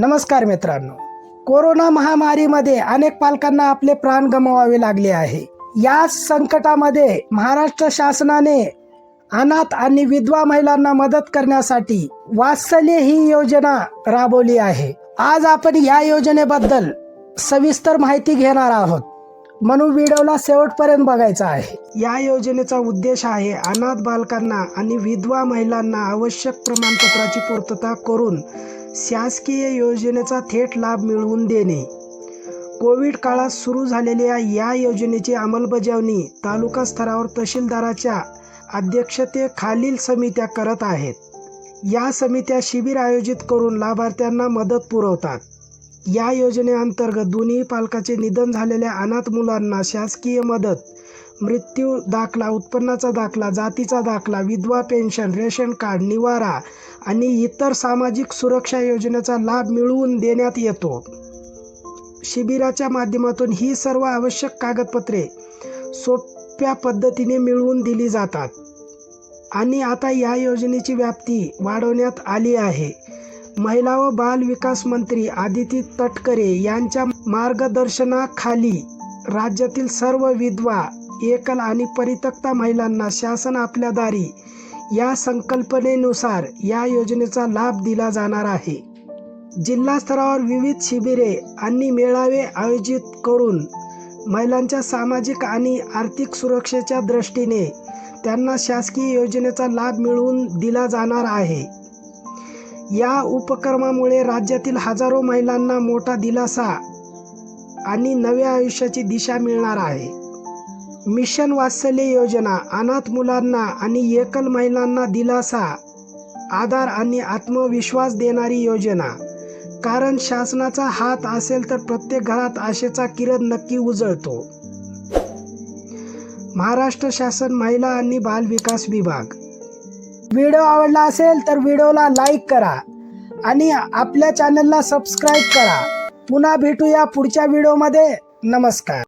नमस्कार मित्रांनो. कोरोना महामारीमध्ये अनेक पालकांना आपले प्राण गमवावे लागले आहे. या संकटामध्ये महाराष्ट्र शासनाने अनाथ आणि विधवा महिलांना मदत करण्यासाठी वात्सल्य ही योजना राबवली आहे. आज आपण या योजनेबद्दल सविस्तर माहिती घेणार आहोत. म्हणून व्हिडिओला शेवटपर्यंत बघायचा आहे. या योजनेचा उद्देश आहे अनाथ बालकांना आणि विधवा महिलांना आवश्यक प्रमाणपत्राची पूर्तता करून शासकीय योजनेचा थेट लाभ मिळवून देणे. कोविड काळात सुरू झालेल्या या योजनेची अंमलबजावणी तालुका स्तरावर तहसीलदाराच्या अध्यक्षतेखालील समित्या करत आहेत. या समित्या शिबिर आयोजित करून लाभार्थ्यांना मदत पुरवतात. या योजनेअंतर्गत दोन्ही पालकाचे निधन झालेल्या अनाथ मुलांना शासकीय मदत मृत्यू दाखला उत्पन्नाचा दाखला जातीचा दाखला विधवा पेन्शन रेशन कार्ड निवारा आणि इतर सामाजिक सुरक्षा योजनेचा लाभ मिळवून देण्यात येतो. शिबिराच्या माध्यमातून ही सर्व आवश्यक कागदपत्रे सोप्या पद्धतीने मिळवून दिली जातात. आणि आता या योजनेची व्याप्ती वाढवण्यात आली आहे. महिला व बाल विकास मंत्री आदिती तटकरे यांच्या मार्गदर्शनाखाली राज्यातील सर्व विधवा एकल आणि परित्यक्ता महिलांना शासन आपल्या दारी या संकल्पनेनुसार या योजनेचा लाभ दिला जाणार आहे. जिल्हा स्तरावर विविध शिबिरे आणि मेळावे आयोजित करून महिलांच्या सामाजिक आणि आर्थिक सुरक्षेच्या दृष्टीने त्यांना शासकीय योजनेचा लाभ मिळवून दिला जाणार आहे. या उपक्रमामुळे राज्यातील हजारो महिलांना मोठा दिलासा आणि नव्या आयुष्याची दिशा मिळणार आहे. मिशन वात्सल्य योजना अनाथ मुलांना आणि एकल महिलांना दिलासा आधार आणि आत्मविश्वास देणारी योजना. कारण शासनाचा हात असेल तर प्रत्येक घरात आशेचा किरण नक्की उजळतो. महाराष्ट्र शासन महिला आणि बाल विकास विभाग. व्हिडिओ आवडला असेल तर व्हिडिओला लाईक करा आणि आपल्या चॅनलला सबस्क्राईब करा. पुन्हा भेटूया पुढच्या व्हिडिओमध्ये. नमस्कार.